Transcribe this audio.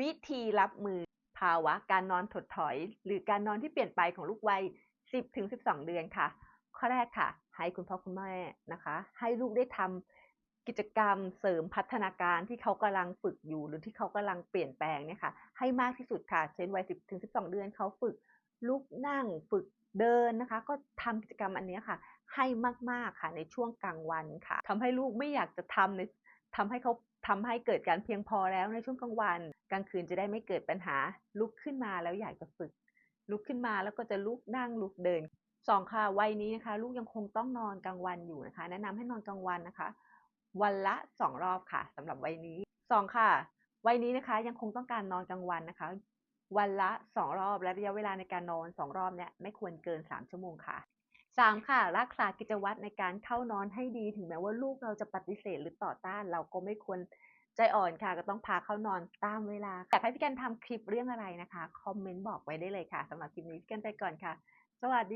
วิธีรับมือภาวะการนอนถดถอย หรือการนอนที่เปลี่ยนไปของลูกวัย 10-12 เดือนค่ะ ข้อแรกค่ะ ให้คุณพ่อคุณแม่นะคะ ให้ลูกได้ทำกิจกรรมเสริมพัฒนาการที่เขากำลังฝึกอยู่ หรือที่เขากำลังเปลี่ยนแปลงเนี่ยค่ะ ให้มากที่สุดค่ะ เช่นวัย 10-12 เดือนเขาฝึกลุกนั่งฝึกเดินนะคะ ก็ทำกิจกรรมอันนี้ค่ะให้มาก ๆ ค่ะในช่วงกลางวันค่ะทำให้ลูกไม่อยากจะทำใน ทำให้เขาทำให้เกิดการเพียงพอแล้วในช่วงกลางวัน กลางคืนจะได้ไม่เกิดปัญหาลุกขึ้นมาแล้วอยากจะฝึก ลุกขึ้นมาแล้วก็จะลุกนั่งลุกเดินสองค่ะวัยนี้นะคะ ลูกยังคงต้องนอนกลางวันอยู่นะคะ แนะนำให้นอนกลางวันนะคะ วันละสองรอบค่ะสำหรับวัยนี้สองค่ะวัยนี้นะคะยังคงต้องการนอนกลางวันนะคะ วันละสองรอบและระยะเวลาในการนอนสองรอบเนี่ยไม่ควรเกินสามชั่วโมงค่ะ สามค่ะ รักษากิจวัตรในการเข้านอนให้ดีถึงแม้ว่าลูกเราจะปฏิเสธหรือต่อต้าน เราก็ไม่ควรใจอ่อนค่ะ ก็ต้องพาเข้านอนตามเวลาอยากให้พี่กันทำคลิปเรื่องอะไรนะคะ คอมเมนต์บอกไว้ได้เลยค่ะสำหรับคลิปนี้พี่กันไปก่อนค่ะ สวัสดี